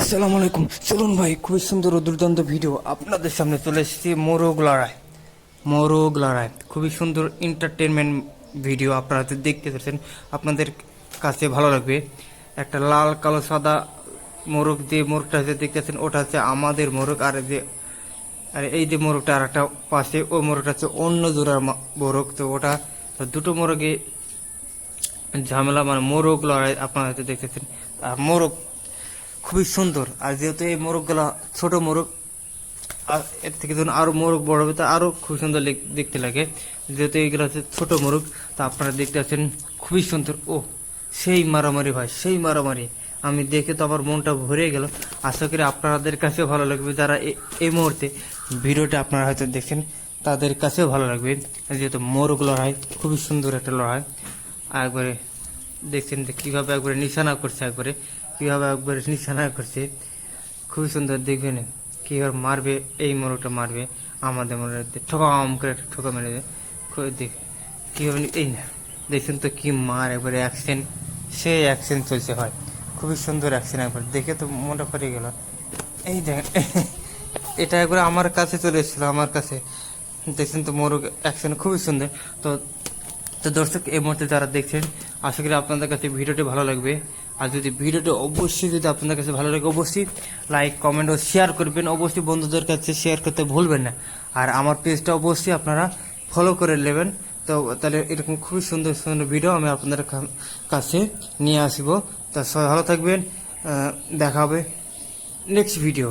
আসসালামু আলাইকুম। চলুন ভাই, খুবই সুন্দর ও দুর্দান্ত ভিডিও আপনাদের সামনে চলে এসেছি মোরগ লড়াই। মোরগ লড়াই, খুবই সুন্দর এন্টারটেনমেন্ট ভিডিও আপনারা দেখতে পাচ্ছেন। আপনাদের কাছে ভালো লাগবে। একটা লাল, কালো, সাদা মোরগ যে মোরগটা হচ্ছে দেখতেছেন ওটা হচ্ছে আমাদের মোরগ। আর যে, আর এই যে মোরগটা আর একটা পাশে, ওই মোরগটা হচ্ছে অন্য জোড়ার মোরগ। তো ওটা দুটো মোরগে ঝামেলা মানে মোরগ লড়াই আপনারা দেখতেছেন আর মোরগ খুবই সুন্দর। আর যেহেতু এই মোরগগুলা ছোট মোরগ, আর এর থেকে যখন আরও মোরগ বড় হবে, তা আরও খুব সুন্দর দেখতে লাগে। যেহেতু এইগুলো হচ্ছে ছোট মোরগ, তা আপনারা দেখতে পাচ্ছেন খুবই সুন্দর। ও, সেই মারামারি ভাই, সেই মারামারি। আমি দেখে তো আমার মনটা ভরে গেল। আশা করি আপনাদের কাছেও ভালো লাগবে। যারা এই মুহূর্তে ভিডিওটা আপনারা হয়তো দেখছেন, তাদের কাছেও ভালো লাগবে। যেহেতু মোরগ লড়াই, খুবই সুন্দর একটা লড়াই। একবারে দেখছেন কীভাবে একবারে নিশানা করছে একবারে। কীভাবে একবারে নিশানা করছে, খুবই সুন্দর দেখবেন কীভাবে মারবে, এই মোরগটা মারবে, আমাদের মনে ঠকাম করে একটা ঠোকা মেরে খুব দেখ, কীভাবে এই না, দেখছেন তো কী মার, একবারে অ্যাকশন সেই অ্যাকশন চলছে হয়। খুবই সুন্দর অ্যাকশন একবার, দেখে তো মনটা পড়ে গেল। এই দেখেন এটা একবার আমার কাছে চলে এসেছিল, আমার কাছে। দেখছেন তো মোরগ অ্যাকশন খুবই সুন্দর। তো তো দর্শক, এই মুহূর্তে যারা দেখছেন, আশা করি আপনাদের কাছে ভিডিওটি ভালো লাগবে। আর যদি ভিডিওটি অবশ্যই যদি আপনাদের কাছে ভালো লাগে, অবশ্যই লাইক কমেন্ট ও শেয়ার করবেন। অবশ্যই বন্ধুদের কাছে শেয়ার করতে ভুলবেন না। আর আমার পেজটা অবশ্যই আপনারা ফলো করে নেবেন। তো তাহলে এরকম খুবই সুন্দর সুন্দর ভিডিও আমি আপনাদের কাছে নিয়ে আসব। তা সবাই ভালো থাকবেন। দেখা হবে নেক্সট ভিডিও